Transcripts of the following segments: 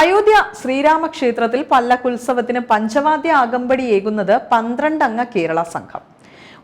അയോധ്യ ശ്രീരാമക്ഷേത്രത്തിൽ പല്ലക്കുത്സവത്തിന് പഞ്ചവാദ്യ അകമ്പടിയേകുന്നത് പന്ത്രണ്ടംഗ കേരള സംഘം.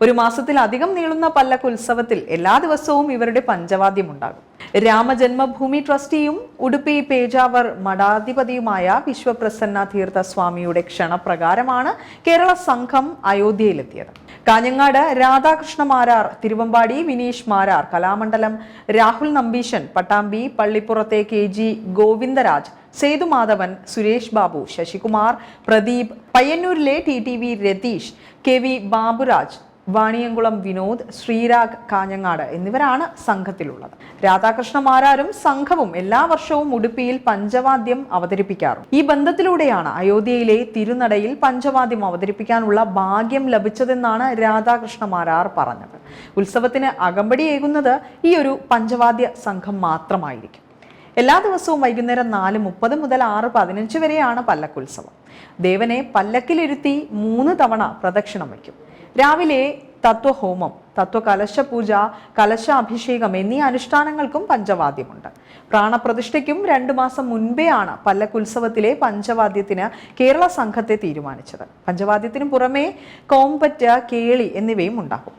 ഒരു മാസത്തിലധികം നീളുന്ന പല്ലക്കുത്സവത്തിൽ എല്ലാ ദിവസവും ഇവരുടെ പഞ്ചവാദ്യമുണ്ടാകും. രാമജന്മഭൂമി ട്രസ്റ്റിയും ഉടുപ്പി പേജാവർ മഠാധിപതിയുമായ വിശ്വപ്രസന്ന തീർത്ഥ സ്വാമിയുടെ ക്ഷണപ്രകാരമാണ് കേരള സംഘം അയോധ്യയിലെത്തിയത്. കാഞ്ഞങ്ങാട് രാധാകൃഷ്ണ മാരാർ തിരുവമ്പാടി വിനീഷ് മാരാർ കലാമണ്ഡലം രാഹുൽ നമ്പീശൻ പട്ടാമ്പി പള്ളിപ്പുറത്തെ K G Govindaraj Sethumadhavan Suresh Babu Sasikumar Pradeep പയ്യന്നൂരിലെ T T V Ratheesh K V Baburaj Vaniyamkulam Vinod Sreerag Kanhangad എന്നിവരാണ് സംഘത്തിലുള്ളത്. രാധാകൃഷ്ണ മാരാരും സംഘവും എല്ലാ വർഷവും ഉടുപ്പിയിൽ പഞ്ചവാദ്യം അവതരിപ്പിക്കാറും. ഈ ബന്ധത്തിലൂടെയാണ് അയോധ്യയിലെ തിരുനടയിൽ പഞ്ചവാദ്യം അവതരിപ്പിക്കാനുള്ള ഭാഗ്യം ലഭിച്ചതെന്നാണ് രാധാകൃഷ്ണ മാരാർ പറഞ്ഞത്. ഉത്സവത്തിന് അകമ്പടിയേകുന്നത് ഈ ഒരു പഞ്ചവാദ്യ സംഘം മാത്രമായിരിക്കും. എല്ലാ ദിവസവും വൈകുന്നേരം നാല് മുപ്പത് മുതൽ ആറ് പതിനഞ്ച് വരെയാണ് പല്ലക്കുത്സവം. ദേവനെ പല്ലക്കിലിരുത്തി മൂന്ന് തവണ പ്രദക്ഷിണം വയ്ക്കും. രാവിലെ തത്വഹോമം തത്വകലശ പൂജ കലശ അഭിഷേകം എന്നീ അനുഷ്ഠാനങ്ങൾക്കും പഞ്ചവാദ്യമുണ്ട്. പ്രാണപ്രതിഷ്ഠയ്ക്കും രണ്ടു മാസം മുൻപെയാണ് പല്ലക്കുത്സവത്തിലെ പഞ്ചവാദ്യത്തിന് കേരള സംഘത്തെ തീരുമാനിച്ചത്. പഞ്ചവാദ്യത്തിന് പുറമേ കോമ്പറ്റ കേളി എന്നിവയും ഉണ്ടാകും.